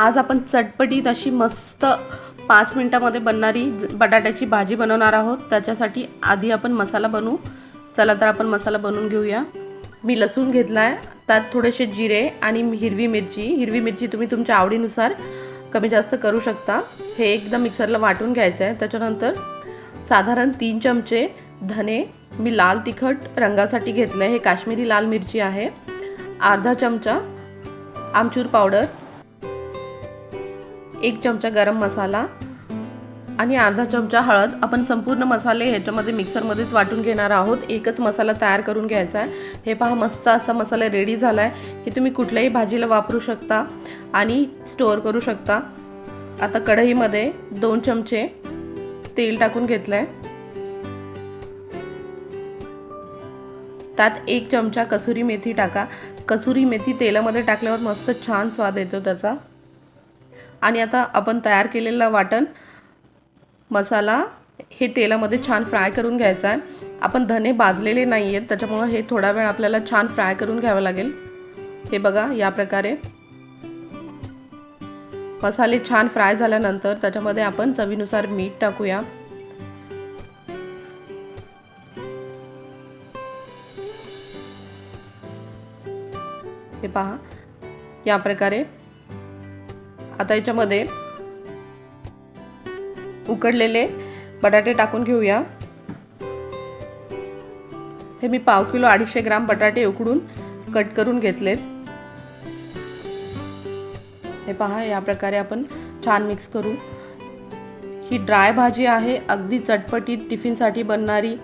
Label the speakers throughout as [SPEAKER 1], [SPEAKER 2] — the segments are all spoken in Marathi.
[SPEAKER 1] आज आपण चटपटीत अशी मस्त पाच मिनटामध्ये बनणारी बटाट्याची भाजी बनवणार आहोत. त्याच्यासाठी आधी आपण मसाला बनवू. चला तर आपण मसाला बनवून घेऊया. मी लसूण घेतला आहे त्यात थोडेसे जिरे आणि हिरवी मिरची. हिरवी मिरची तुम्ही तुमच्या आवडीनुसार कमी जास्त करू शकता. हे एकदम मिक्सरला वाटून घ्यायचं आहे. त्याच्यानंतर साधारण तीन चमचे धने. मी लाल तिखट रंगासाठी घेतलं आहे हे काश्मीरी लाल मिरची आहे. अर्धा चमचा आमचूर पावडर. एक चमचा गरम मसाला आणि अर्धा चमचा हळद. आपण संपूर्ण मसाले ह्याच्यामध्ये मिक्सरमध्येच वाटून घेणार आहोत. एकच मसाला तयार करून घ्यायचा आहे. हे पहा मस्त असा मसाला रेडी झाला आहे की तुम्ही कुठल्याही भाजीला वापरू शकता आणि स्टोअर करू शकता. आता कढईमध्ये दोन चमचे तेल टाकून घेतलं आहे त्यात एक चमचा कसुरी मेथी टाका. कसुरी मेथी तेलामध्ये टाकल्यावर मस्त छान स्वाद येतो त्याचा. आणि आता आपण तयार केलेलं वाटण मसाला हे तेलामध्ये छान फ्राय करून घ्यायचा आहे. आपण धने भाजलेले नाही आहेत त्याच्यामुळं हे थोडा वेळ आपल्याला छान फ्राय करून घ्यावं लागेल. हे बघा या प्रकारे. मसाले छान फ्राय झाल्यानंतर त्याच्यामध्ये आपण चवीनुसार मीठ टाकूया. हे पहा या प्रकारे. आता याच्यामध्ये उकडलेले बटाटे टाकून घेऊया. हे मी पाव किलो अडीचशे ग्राम बटाटे उकडून कट करून घेतलेत. हे पहा या प्रकारे आपण छान मिक्स करू. ही ड्राय भाजी आहे अगदी चटपटीत टिफिनसाठी बनणारी.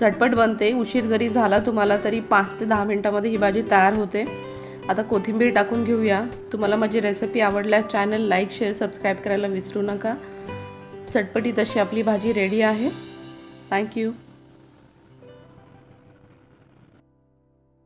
[SPEAKER 1] झटपट बनते उशीर जरी झाला तुम्हाला तरी पाच ते दहा मिनटामध्ये ही भाजी तयार होते. आता कोथिंबीर टाकून घेऊया. तुम्हाला माझी रेसिपी आवडल्यास चॅनल लाईक शेअर सबस्क्राईब करायला विसरू नका. चटपटीत अशी आपली भाजी रेडी आहे. थँक्यू